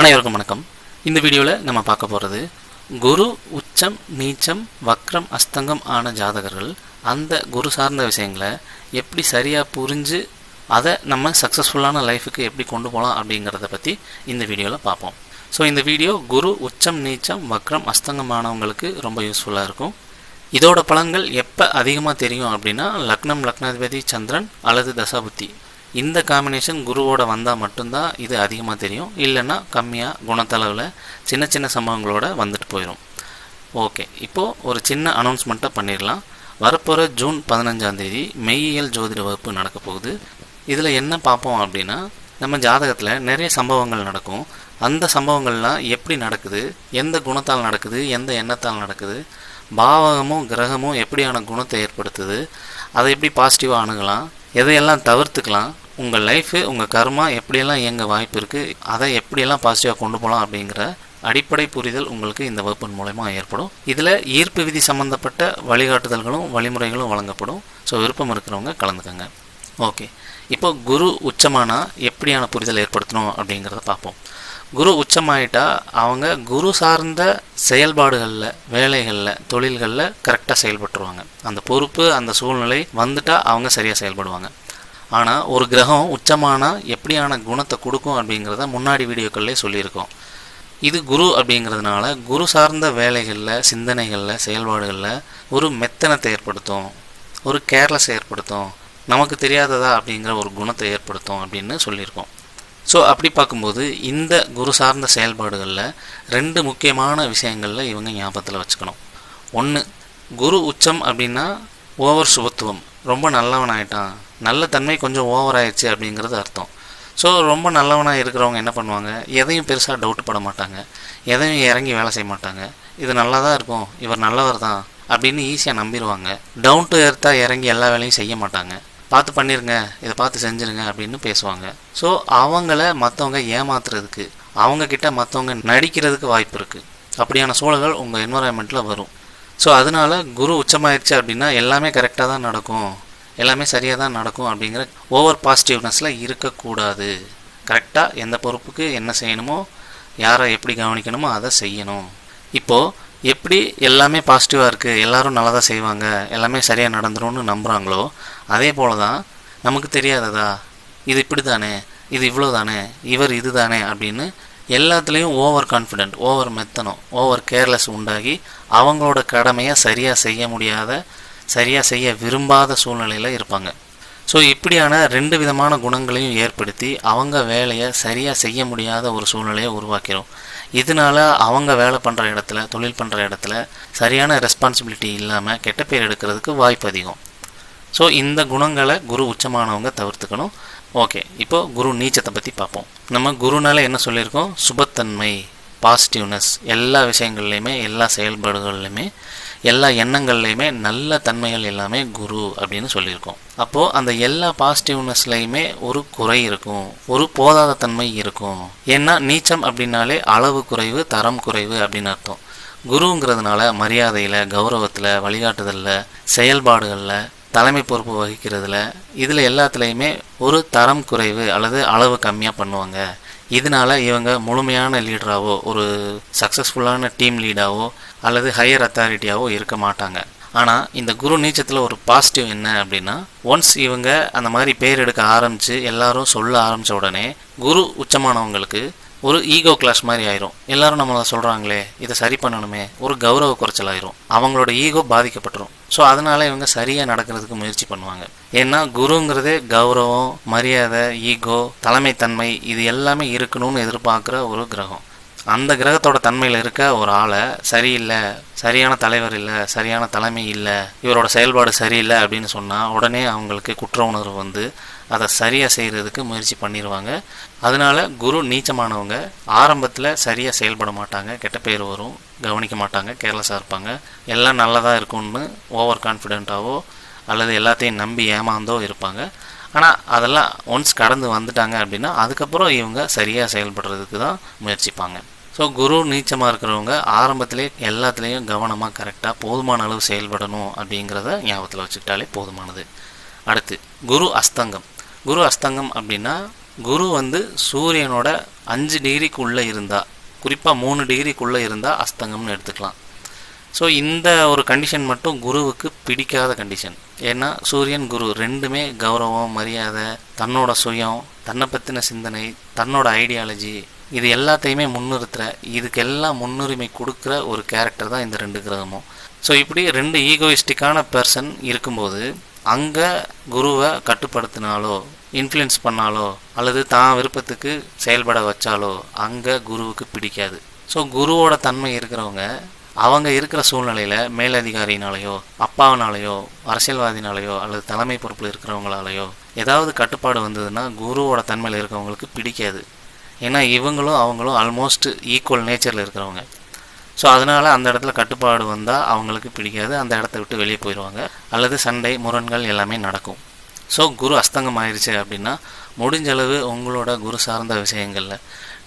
அனைவருக்கும் வணக்கம். இந்த வீடியோவில் நம்ம பார்க்க போகிறது குரு உச்சம் நீச்சம் வக்ரம் அஸ்தங்கம் ஆன ஜாதகர்கள் அந்த குரு சார்ந்த விஷயங்களை எப்படி சரியாக புரிஞ்சு அதை நம்ம சக்ஸஸ்ஃபுல்லான லைஃபுக்கு எப்படி கொண்டு போகலாம் அப்படிங்கிறத பற்றி இந்த வீடியோவில் பார்ப்போம். ஸோ இந்த வீடியோ குரு உச்சம் நீச்சம் வக்ரம் அஸ்தங்கம் ஆனவங்களுக்கு ரொம்ப யூஸ்ஃபுல்லாக இருக்கும். இதோட பலன்கள் எப்போ அதிகமாக தெரியும் அப்படின்னா லக்னம் லக்னாதிபதி சந்திரன் அல்லது தசாபுத்தி. இந்த காம்பினேஷன் குருவோட வந்தால் மட்டும்தான் இது அதிகமாக தெரியும். இல்லைன்னா கம்மியாக குணத்தளவில் சின்ன சின்ன சம்பவங்களோட வந்துட்டு போயிடும் ஓகே இப்போது ஒரு சின்ன அனௌன்ஸ்மெண்ட்டை பண்ணிடலாம். வரப்போகிற ஜூன் பதினஞ்சாம் தேதி மெய்யியல் ஜோதிட வகுப்பு நடக்க போகுது. இதில் என்ன பார்ப்போம் அப்படின்னா நம்ம ஜாதகத்தில் நிறைய சம்பவங்கள் நடக்கும். அந்த சம்பவங்கள்லாம் எப்படி நடக்குது? எந்த குணத்தால் நடக்குது? எந்த எண்ணத்தால் நடக்குது? பாவகமும் கிரகமும் எப்படியான குணத்தை ஏற்படுத்துது? அதை எப்படி பாசிட்டிவாக அணுகலாம்? எதையெல்லாம் தவிர்த்துக்கலாம் உங்கள் லைஃபு உங்கள் கர்மா எப்படியெல்லாம் இயங்க வாய்ப்பு இருக்குது அதை எப்படியெல்லாம் பாசிட்டிவாக கொண்டு போகலாம் அப்படிங்கிற அடிப்படை புரிதல் உங்களுக்கு இந்த வகுப்பின் மூலயமா ஏற்படும். இதில் ஈர்ப்பு விதி சம்மந்தப்பட்ட வழிகாட்டுதல்களும் வழிமுறைகளும் வழங்கப்படும். ஸோ விருப்பம் இருக்கிறவங்க கலந்துக்கங்க. ஓகே இப்போ குரு உச்சமானா எப்படியான புரிதல் ஏற்படுத்தணும் அப்படிங்கிறத பார்ப்போம். குரு உச்சமாயிட்டா அவங்க குரு சார்ந்த செயல்பாடுகளில் வேலைகளில் தொழில்களில் கரெக்டாக செயல்பட்டுருவாங்க. அந்த பொறுப்பு அந்த சூழ்நிலை வந்துட்டால் அவங்க சரியாக செயல்படுவாங்க. ஆனால் ஒரு கிரகம் உச்சமான எப்படியான குணத்தை கொடுக்கும் அப்படிங்கிறத முன்னாடி வீடியோக்கள்லேயே சொல்லியிருக்கோம். இது குரு அப்படிங்கிறதுனால குரு சார்ந்த வேலைகளில் சிந்தனைகளில் செயல்பாடுகளில் ஒரு மெத்தனத்தை ஏற்படுத்தும். ஒரு கேர்லெஸ் ஏற்படுத்தும். நமக்கு தெரியாததா அப்படிங்கிற ஒரு குணத்தை ஏற்படுத்தும் அப்படின்னு சொல்லியிருக்கோம். ஸோ அப்படி பார்க்கும்போது இந்த குரு சார்ந்த செயல்பாடுகளில் ரெண்டு முக்கியமான விஷயங்களில் இவங்க ஞாபகத்தில் வச்சுக்கணும். ஒன்று குரு உச்சம் அப்படின்னா ஓவர் சுபத்துவம். ரொம்ப நல்லவன் ஆகிட்டான் நல்ல தன்மை கொஞ்சம் ஓவர் ஆயிடுச்சு அப்படிங்கிறது அர்த்தம். ஸோ ரொம்ப நல்லவனாக இருக்கிறவங்க என்ன பண்ணுவாங்க? எதையும் பெருசாக டவுட் பட மாட்டாங்க. எதையும் இறங்கி வேலை செய்ய மாட்டாங்க. இது நல்லா தான் இருக்கும். இவர் நல்லவர் தான் அப்படின்னு ஈஸியாக நம்பிடுவாங்க டவுன் டு எர்த்தாக இறங்கி எல்லா வேலையும் செய்ய மாட்டாங்க. பார்த்து பண்ணிருங்க இதை பார்த்து செஞ்சுருங்க அப்படின்னு பேசுவாங்க. ஸோ அவங்கள மற்றவங்க ஏமாத்துறதுக்கு அவங்க கிட்ட மற்றவங்க நடிக்கிறதுக்கு வாய்ப்பு இருக்குது அப்படியான சூழல்கள் உங்கள் என்வரான்மெண்ட்டில் வரும். ஸோ அதனால குரு உச்சமாயிருச்சு அப்படின்னா எல்லாமே கரெக்டாக தான் நடக்கும். எல்லாமே சரியாக தான் நடக்கும் அப்படிங்கிற ஓவர் பாசிட்டிவ்னஸில் இருக்கக்கூடாது. கரெக்டாக எந்த பொறுப்புக்கு என்ன செய்யணுமோ யாரை எப்படி கவனிக்கணுமோ அதை செய்யணும். இப்போது எப்படி எல்லாமே பாசிட்டிவாக இருக்குது எல்லாேரும் நல்லா தான் செய்வாங்க எல்லாமே சரியாக நடந்துரும்னு நம்புகிறாங்களோ அதே போல தான் நமக்கு தெரியாததா? இது இப்படி தானே இது இவ்வளோ தானே இவர் இது தானே அப்படின்னு எல்லாத்துலேயும் ஓவர் கான்ஃபிடென்ட் ஓவர் மெத்தனம் ஓவர் கேர்லெஸ் உண்டாகி அவங்களோட கடமையை சரியாக செய்ய முடியாத சரியாக செய்ய விரும்பாத சூழ்நிலையில் இருப்பாங்க. ஸோ இப்படியான ரெண்டு விதமான குணங்களையும் ஏற்படுத்தி அவங்க வேலையை சரியாக செய்ய முடியாத ஒரு சூழ்நிலையை உருவாக்கிறோம். இதனால அவங்க வேலை பண்ணுற இடத்துல தொழில் பண்ணுற இடத்துல சரியான ரெஸ்பான்சிபிலிட்டி இல்லாமல் கெட்ட பேர் எடுக்கிறதுக்கு வாய்ப்பு அதிகம். ஸோ இந்த குணங்களை குரு உச்சமானவங்க தவிர்த்துக்கணும். ஓகே இப்போ குரு நீச்சத்தை பற்றி பார்ப்போம். நம்ம குருனால என்ன சொல்லியிருக்கோம்? சுபத்தன்மை பாசிட்டிவ்னஸ் எல்லா விஷயங்கள்லையுமே எல்லா செயல்பாடுகள்லையுமே எல்லா எண்ணங்கள்லையுமே நல்ல தன்மைகள் எல்லாமே குரு அப்படின்னு சொல்லியிருக்கோம். அப்போது அந்த எல்லா பாசிட்டிவ்னஸ்லையுமே ஒரு குறை இருக்கும் ஒரு போதாத தன்மை இருக்கும். ஏன்னா நீச்சம் அப்படின்னாலே அளவு குறைவு தரம் குறைவு அப்படின்னு அர்த்தம். குருங்கிறதுனால மரியாதையில் கௌரவத்தில் வழிகாட்டுதலில் செயல்பாடுகளில் தலைமை பொறுப்பு வகிக்கிறதுல இதில் எல்லாத்துலேயுமே ஒரு தரம் குறைவு அல்லது அளவு கம்மியாக பண்ணுவாங்க. இதனால இவங்க முழுமையான லீடராகவோ ஒரு சக்ஸஸ்ஃபுல்லான டீம் லீடாவோ அல்லது ஹையர் அத்தாரிட்டியாகவோ இருக்க மாட்டாங்க. ஆனால் இந்த குரு நீச்சத்தில் ஒரு பாசிட்டிவ் என்ன அப்படின்னா ஒன்ஸ் இவங்க அந்த மாதிரி பேர் எடுக்க ஆரம்பித்து எல்லாரும் சொல்ல ஆரம்பித்த உடனே குரு உச்சமானவங்களுக்கு ஒரு ஈகோ கிளாஸ் மாதிரி ஆயிரும். எல்லாரும் நம்மளை சொல்கிறாங்களே இதை சரி பண்ணணுமே ஒரு கௌரவ குறைச்சல் ஆயிரும். அவங்களோட ஈகோ பாதிக்கப்பட்டுரும். ஸோ அதனால இவங்க சரியாக நடக்கிறதுக்கு முயற்சி பண்ணுவாங்க. ஏன்னா குருங்கிறதே கௌரவம் மரியாதை ஈகோ தலைமைத்தன்மை இது எல்லாமே இருக்கணும்னு எதிர்பார்க்குற ஒரு கிரகம். அந்த கிரகத்தோட தன்மையில் இருக்க ஒரு ஆளை சரியில்லை சரியான தலைவர் இல்லை சரியான தலைமை இல்லை இவரோட செயல்பாடு சரியில்லை அப்படின்னு சொன்னால் உடனே அவங்களுக்கு குற்ற உணர்வு வந்து அதை சரியாக செய்கிறதுக்கு முயற்சி பண்ணிடுவாங்க அதனால குரு நீச்சமானவங்க ஆரம்பத்தில் சரியாக செயல்பட மாட்டாங்க கெட்ட பேர் வரும் கவனிக்க மாட்டாங்க கேர்லெஸ்ஸாக இருப்பாங்க. எல்லாம் நல்லதாக இருக்கும்னு ஓவர் கான்ஃபிடென்ட்டாகவோ அல்லது எல்லாத்தையும் நம்பி ஏமாந்தோ இருப்பாங்க. ஆனால் அதெல்லாம் ஒன்ஸ் கடந்து வந்துட்டாங்க அப்படின்னா அதுக்கப்புறம் இவங்க சரியாக செயல்படுறதுக்கு தான் முயற்சிப்பாங்க. ஸோ குரு நீச்சமாக இருக்கிறவங்க ஆரம்பத்திலே எல்லாத்துலேயும் கவனமாக கரெக்டாக போதுமான அளவு செயல்படணும் அப்படிங்கிறத ஞாபகத்தில் வச்சுக்கிட்டாலே போதுமானது. அடுத்து குரு அஸ்தங்கம். குரு அஸ்தங்கம் அப்படின்னா குரு வந்து சூரியனோட அஞ்சு டிகிரிக்குள்ளே இருந்தால் குறிப்பாக மூணு டிகிரிக்குள்ளே இருந்தால் அஸ்தங்கம்னு எடுத்துக்கலாம். ஸோ இந்த ஒரு கண்டிஷன் மட்டும் குருவுக்கு பிடிக்காத கண்டிஷன் ஏன்னா சூரியன் குரு ரெண்டுமே கௌரவம் மரியாதை தன்னோட சுயம் தன்னை பற்றின சிந்தனை தன்னோட ஐடியாலஜி இது எல்லாத்தையுமே முன்னிறுத்துற இதுக்கெல்லாம் முன்னுரிமை கொடுக்குற ஒரு கேரக்டர் தான் இந்த ரெண்டு கிரகமும். ஸோ இப்படி ரெண்டு ஈகோயிஸ்டிக்கான பர்சன் இருக்கும்போது அங்கே குருவை கட்டுப்படுத்தினாலோ இன்ஃப்ளூயன்ஸ் பண்ணாலோ அல்லது தான் விருப்பத்துக்கு செயல்பட வச்சாலோ அங்கே குருவுக்கு பிடிக்காது. ஸோ குருவோட தன்மை இருக்கிறவங்க அவங்க இருக்கிற சூழ்நிலையில் மேலதிகாரினாலேயோ அப்பாவினாலேயோ அரசியல்வாதினாலேயோ அல்லது தலைமை பொறுப்பில் இருக்கிறவங்களாலேயோ ஏதாவது கட்டுப்பாடு வந்ததுன்னா குருவோட தன்மையில் இருக்கிறவங்களுக்கு பிடிக்காது. ஏன்னா இவங்களும் அவங்களும் ஆல்மோஸ்ட் ஈக்குவல் நேச்சரில் இருக்கிறவங்க. ஸோ அதனால் அந்த இடத்துல கட்டுப்பாடு வந்தால் அவங்களுக்கு பிடிக்காது. அந்த இடத்த விட்டு வெளியே போயிடுவாங்க அல்லது சண்டை முரண்கள் எல்லாமே நடக்கும். ஸோ குரு அஸ்தங்கம் ஆயிடுச்சு அப்படின்னா முடிஞ்சளவு உங்களோட குரு சார்ந்த விஷயங்களில்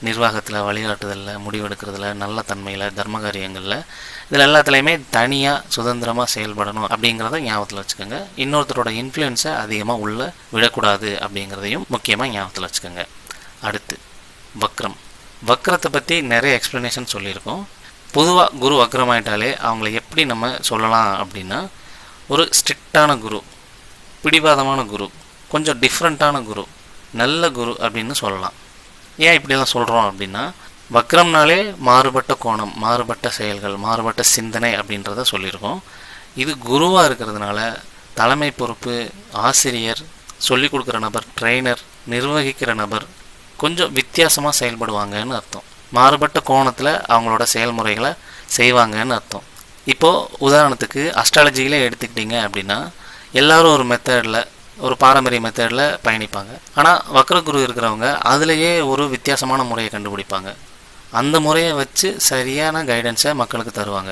நிர்வாகத்தில் வழிகாட்டுதலில் முடிவெடுக்கிறதுல நல்ல தன்மையில் தர்ம காரியங்களில் இதில் எல்லாத்துலேயுமே தனியாக சுதந்திரமாக செயல்படணும் அப்படிங்கிறத ஞாபகத்தில் வச்சுக்கோங்க. இன்னொருத்தரோட இன்ஃப்ளூயன்ஸை அதிகமாக உள்ளே விடக்கூடாது அப்படிங்கிறதையும் முக்கியமாக ஞாபகத்தில் வச்சுக்கோங்க. அடுத்து. வக்ரம். வக்ரத்தை பற்றி நிறைய எக்ஸ்ப்ளனேஷன் சொல்லியிருக்கோம். பொதுவாக குரு வக்ரமாயிட்டாலே அவங்கள எப்படி நம்ம சொல்லலாம் அப்படின்னா ஒரு ஸ்ட்ரிக்டான குரு பிடிவாதமான குரு கொஞ்சம் டிஃப்ரெண்ட்டான குரு நல்ல குரு அப்படின்னு சொல்லலாம். ஏன் இப்படிலாம் சொல்கிறோம் அப்படின்னா வக்ரம்னாலே மாறுபட்ட கோணம் மாறுபட்ட செயல்கள் மாறுபட்ட சிந்தனை அப்படின்றத சொல்லியிருக்கோம். இது குருவாக இருக்கிறதுனால தலைமை பொறுப்பு ஆசிரியர் சொல்லிக் கொடுக்குற நபர் ட்ரெயினர் நிர்வகிக்கிற நபர் கொஞ்சம் வித்தியாசமாக செயல்படுவாங்கன்னு அர்த்தம். மாறுபட்ட கோணத்தில் அவங்களோட செயல்முறைகளை செய்வாங்கன்னு அர்த்தம். இப்போது உதாரணத்துக்கு அஸ்ட்ராலஜியிலே எடுத்துக்கிட்டிங்க அப்படின்னா எல்லாரும் ஒரு மெத்தடில் ஒரு பாரம்பரிய மெத்தடில் பயணிப்பாங்க. ஆனால் வக்ரகுரு இருக்கிறவங்க அதுலேயே ஒரு வித்தியாசமான முறையை கண்டுபிடிப்பாங்க. அந்த முறையை வச்சு சரியான கைடன்ஸை மக்களுக்கு தருவாங்க.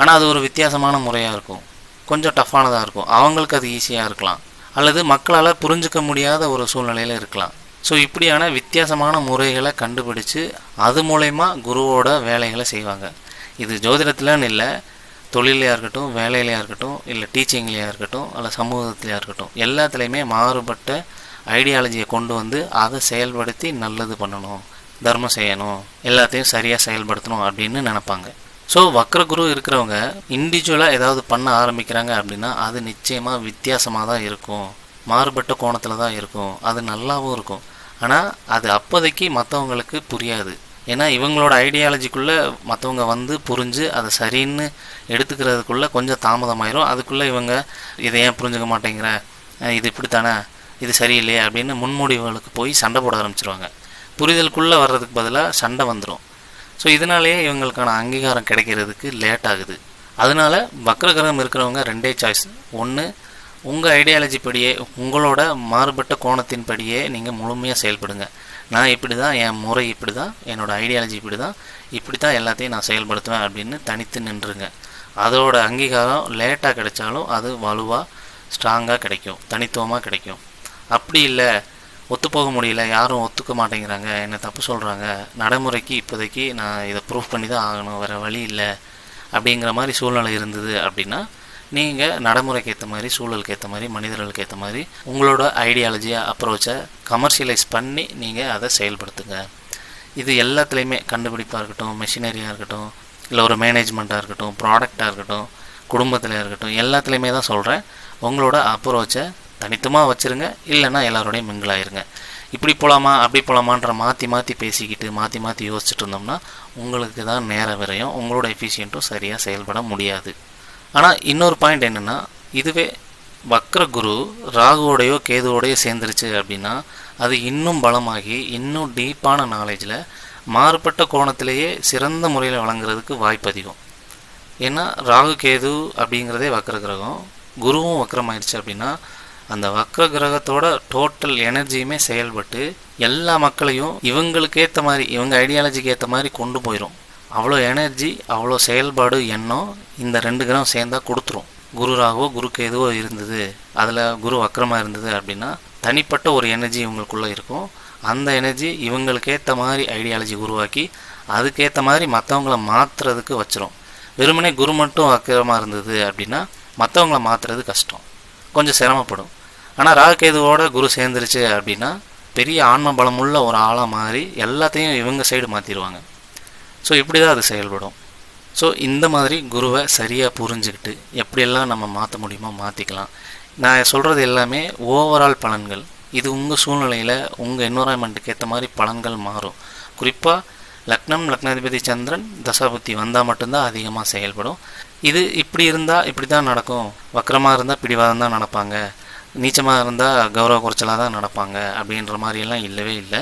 ஆனால் அது ஒரு வித்தியாசமான முறையாக இருக்கும். கொஞ்சம் டஃப்பானதாக இருக்கும். அவங்களுக்கு அது ஈஸியாக இருக்கலாம். அல்லது மக்களால் புரிஞ்சுக்க முடியாத ஒரு சூழ்நிலையில் இருக்கலாம். ஸோ இப்படியான வித்தியாசமான முறைகளை கண்டுபிடிச்சு அது மூலயமா குருவோட வேலைகளை செய்வாங்க. இது ஜோதிடத்துலன்னு இல்லை தொழிலையாக இருக்கட்டும் வேலையிலையாக இருக்கட்டும் இல்லை டீச்சிங்லையாக இருக்கட்டும் அல்ல சமூகத்திலையாக இருக்கட்டும் எல்லாத்துலேயுமே மாறுபட்ட ஐடியாலஜியை கொண்டு வந்து அதை செயல்படுத்தி நல்லது பண்ணணும் தர்மம் செய்யணும் எல்லாத்தையும் சரியாக செயல்படுத்தணும் அப்படின்னு நினப்பாங்க. ஸோ வக்ரகுரு இருக்கிறவங்க இண்டிவிஜுவலாக ஏதாவது பண்ண ஆரம்பிக்கிறாங்க அப்படின்னா அது நிச்சயமாக வித்தியாசமாக தான் இருக்கும். மாறுபட்ட கோணத்தில் தான் இருக்கும். அது நல்லாவும் இருக்கும். ஆனால் அது அப்போதைக்கு மற்றவங்களுக்கு புரியாது. ஏன்னா இவங்களோட ஐடியாலஜிக்குள்ளே மற்றவங்க வந்து புரிஞ்சு அதை சரின்னு எடுத்துக்கிறதுக்குள்ளே கொஞ்சம் தாமதமாயிரும். அதுக்குள்ளே இவங்க இதை ஏன் புரிஞ்சுக்க மாட்டேங்கிற? இது இப்படித்தானே? இது சரியில்லையே? அப்படின்னு முன்மொழிவுகளுக்கு போய் சண்டை போட ஆரம்பிச்சிருவாங்க. புரிதலுக்குள்ளே வர்றதுக்கு பதிலாக சண்டை வந்துடும் ஸோ இதனாலேயே இவங்களுக்கான அங்கீகாரம் கிடைக்கிறதுக்கு லேட் ஆகுது. அதனால வக்ரகிரகம் இருக்கிறவங்க ரெண்டே சாய்ஸ் ஒன்று உங்கள் ஐடியாலஜி படியே உங்களோட மாறுபட்ட கோணத்தின் படியே நீங்கள் முழுமையாக செயல்படுங்க. நான் இப்படி தான் என் முறை இப்படி தான் என்னோடய ஐடியாலஜி இப்படி தான் இப்படி தான் எல்லாத்தையும் நான் செயல்படுத்துவேன் அப்படின்னு தனித்து நின்றுங்க அதோட அங்கீகாரம் லேட்டாக கிடைச்சாலும் அது வலுவாக ஸ்ட்ராங்காக கிடைக்கும் தனித்துவமாக கிடைக்கும். அப்படி இல்லை ஒத்துப்போக முடியல யாரும் ஒத்துக்க மாட்டேங்கிறாங்க என்னை தப்பு சொல்கிறாங்க நடைமுறைக்கு இப்போதைக்கு நான் இதை ப்ரூஃப் பண்ணி தான் ஆகணும் வேறு வழி இல்லை அப்படிங்கிற மாதிரி சூழ்நிலை இருந்தது அப்படின்னா நீங்கள் நடைமுறைக்கு ஏற்ற மாதிரி சூழலுக்கு ஏற்ற மாதிரி மனிதர்களுக்கு ஏற்ற மாதிரி உங்களோட ஐடியாலஜியை அப்ரோச்சை கமர்ஷியலைஸ் பண்ணி நீங்கள் அதை செயல்படுத்துங்க. இது எல்லாத்துலேயுமே கண்டுபிடிப்பாக இருக்கட்டும் மெஷினரியாக இருக்கட்டும் இல்லை ஒரு மேனேஜ்மெண்ட்டாக இருக்கட்டும் ப்ராடக்டாக இருக்கட்டும் குடும்பத்தில் இருக்கட்டும் எல்லாத்துலேயுமே தான் சொல்கிறேன் உங்களோட அப்ரோச்சை தனித்துமாக வச்சுருங்க இல்லைன்னா எல்லாரோடையும் mingle ஆயிருங்க. இப்படி போகலாமா அப்படி போகலாமான்ற மாற்றி மாற்றி பேசிக்கிட்டு மாற்றி மாற்றி யோசிச்சுட்டு இருந்தோம்னா உங்களுக்கு தான் நேர விரையும் உங்களோட எஃபிஷியண்ட்டும் சரியாக செயல்பட முடியாது. ஆனால் இன்னொரு பாயிண்ட் என்னென்னா இதுவே வக்ர குரு ராகுவோடையோ கேதுவோடையோ சேர்ந்துருச்சு அப்படின்னா அது இன்னும் பலமாகி இன்னும் டீப்பான நாலேஜில் மாறுபட்ட கோணத்திலேயே சிறந்த முறையில் வழங்குறதுக்கு வாய்ப்பு அதிகம் ஏன்னா ராகு கேது அப்படிங்கிறதே வக்ர கிரகம். குருவும் வக்ரமாயிடுச்சு அப்படின்னா அந்த வக்ர கிரகத்தோட டோட்டல் எனர்ஜியுமே செயல்பட்டு எல்லா மக்களையும் இவங்களுக்கு ஏற்ற மாதிரி இவங்க ஐடியாலஜிக்கு ஏற்ற மாதிரி கொண்டு போயிடும் அவ்வளோ எனர்ஜி அவ்வளோ செயல்பாடு எண்ணம் இந்த ரெண்டு கிரகம் சேர்ந்தா கொடுத்துரும். குரு ராகவோ குரு கேதுவோ இருந்தது அதில் குரு வக்ரமாக இருந்தது அப்படின்னா தனிப்பட்ட ஒரு எனர்ஜி இவங்களுக்குள்ளே இருக்கும். அந்த எனர்ஜி இவங்களுக்கு ஏற்ற மாதிரி ஐடியாலஜி உருவாக்கி அதுக்கேற்ற மாதிரி மற்றவங்கள மாற்றுறதுக்கு வச்சிரும். வெறுமனே குரு மட்டும் வக்கரமாக இருந்தது அப்படின்னா மற்றவங்கள மாற்றுறது கஷ்டம். கொஞ்சம் சிரமப்படும். ஆனால் ராகுகேதுவோட குரு சேர்ந்துருச்சு அப்படின்னா பெரிய ஆன்ம பலமுள்ள ஒரு ஆளாக மாறி எல்லாத்தையும் இவங்க சைடு மாற்றிடுவாங்க ஸோ இப்படி தான் அது செயல்படும்? ஸோ இந்த மாதிரி குருவை சரியாக புரிஞ்சுக்கிட்டு எப்படியெல்லாம் நம்ம மாற்ற முடியுமோ மாற்றிக்கலாம் நான் சொல்கிறது எல்லாமே ஓவரால் பலன்கள். இது உங்கள் சூழ்நிலையில் உங்கள் என்வரான்மெண்ட்டுக்கு ஏற்ற மாதிரி பலன்கள் மாறும். குறிப்பாக லக்னம் லக்னாதிபதி சந்திரன் தசாபுத்தி வந்தால் மட்டும்தான் அதிகமாக செயல்படும். இது இப்படி இருந்தால் இப்படி தான் நடக்கும். வக்கரமாக இருந்தால் பிடிவாதம் தான் நடப்பாங்க. நீச்சமாக இருந்தால் கௌரவ குறைச்சலாக தான் நடப்பாங்க அப்படின்ற மாதிரியெல்லாம் இல்லவே இல்லை.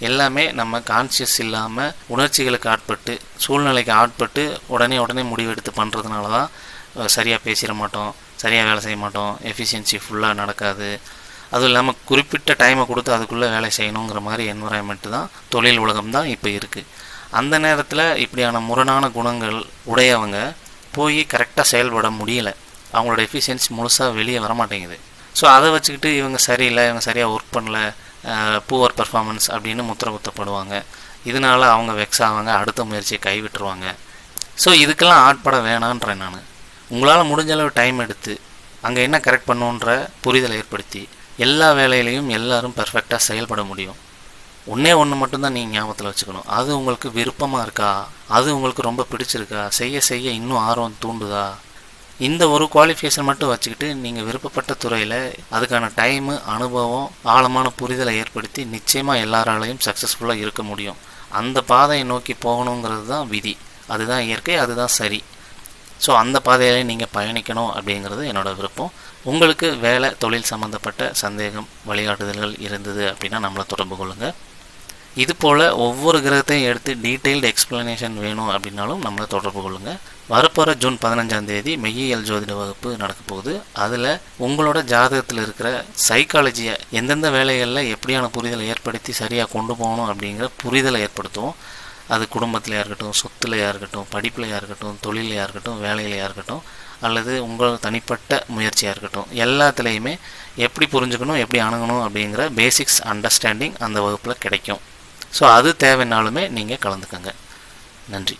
எல்லாமே நம்ம கான்சியஸ் இல்லாமல் உணர்ச்சிகளுக்கு ஆட்பட்டு சூழ்நிலைக்கு ஆட்பட்டு உடனே உடனே முடிவெடுத்து பண்ணுறதுனால தான் சரியாக பேசிட மாட்டோம் சரியாக வேலை செய்ய மாட்டோம் எஃபிஷியன்சி ஃபுல்லாக நடக்காது. அதுவும் இல்லாமல் குறிப்பிட்ட டைமை கொடுத்து அதுக்குள்ளே வேலை செய்யணுங்கிற மாதிரி என்வரான்மெண்ட்டு தான் தொழில் உலகம் தான் இப்போ இருக்குது அந்த நேரத்தில் இப்படியான முரணான குணங்கள் உடையவங்க போய் கரெக்டாக செயல்பட முடியல. அவங்களோட எஃபிஷியன்சி முழுசாக வெளியே வரமாட்டேங்குது. ஸோ அதை வச்சுக்கிட்டு இவங்க சரியில்லை இவங்க சரியாக ஒர்க் பண்ணல பூவர் பர்ஃபார்மன்ஸ் அப்படின்னு முத்திர குத்தப்படுவாங்க இதனால அவங்க வெக்ஸ் ஆவாங்க அடுத்த முயற்சியை கைவிட்டுருவாங்க. ஸோ இதுக்கெல்லாம் ஆட்பட வேணான்றேன் நான். உங்களால் முடிஞ்ச அளவு டைம் எடுத்து அங்கே என்ன கரெக்ட் பண்ணுன்ற புரிதலை ஏற்படுத்தி எல்லா வேலையிலையும் எல்லாரும் பர்ஃபெக்டாக செயல்பட முடியும். ஒன்றே ஒன்று மட்டும்தான் நீங்கள் ஞாபகத்தில் வச்சுக்கணும். அது உங்களுக்கு விருப்பமாக இருக்கா? அது உங்களுக்கு ரொம்ப பிடிச்சிருக்கா? செய்ய செய்ய இன்னும் ஆர்வம் தூண்டுதா? இந்த ஒரு குவாலிஃபிகேஷன் மட்டும் வச்சுக்கிட்டு நீங்கள் விருப்பப்பட்ட துறையில் அதுக்கான டைமு அனுபவம் ஆழமான புரிதலை ஏற்படுத்தி நிச்சயமாக எல்லாராலையும் சக்ஸஸ்ஃபுல்லாக இருக்க முடியும். அந்த பாதையை நோக்கி போகணுங்கிறது தான் விதி. அதுதான் இயற்கை அதுதான் சரி. ஸோ அந்த பாதையிலே நீங்கள் பயணிக்கணும் அப்படிங்கிறது என்னோடய விருப்பம். உங்களுக்கு வேலை தொழில் சம்மந்தப்பட்ட சந்தேகம் வழிகாட்டுதல்கள் இருந்தது அப்படின்னா நம்மளை தொடர்பு கொள்ளுங்கள் இது போல் ஒவ்வொரு கிரகத்தையும் எடுத்து டீட்டெயில்டு எக்ஸ்ப்ளனேஷன் வேணும் அப்படின்னாலும் நம்மளை தொடர்பு கொள்ளுங்கள் வரப்போகிற ஜூன் பதினஞ்சாம் தேதி மெய்யியல் ஜோதிட வகுப்பு நடக்க போகுது. அதில் உங்களோட ஜாதகத்தில் இருக்கிற சைக்காலஜியை எந்தெந்த வேலைகளில் எப்படியான புரிதலை ஏற்படுத்தி சரியாக கொண்டு போகணும் அப்படிங்கிற புரிதலை ஏற்படுத்துவோம். அது குடும்பத்திலையாக இருக்கட்டும் சொத்துலையாக இருக்கட்டும் படிப்புலையாக இருக்கட்டும் தொழிலையாக இருக்கட்டும் வேலையிலையாக இருக்கட்டும் அல்லது உங்கள் தனிப்பட்ட முயற்சியாக இருக்கட்டும். எல்லாத்துலேயுமே எப்படி புரிஞ்சுக்கணும் எப்படி அணுகணும் அப்படிங்கிற பேசிக்ஸ் அண்டர்ஸ்டாண்டிங் அந்த வகுப்பில் கிடைக்கும். ஸோ அது தேவைன்னாலுமே நீங்கள் கலந்துக்கங்க. நன்றி.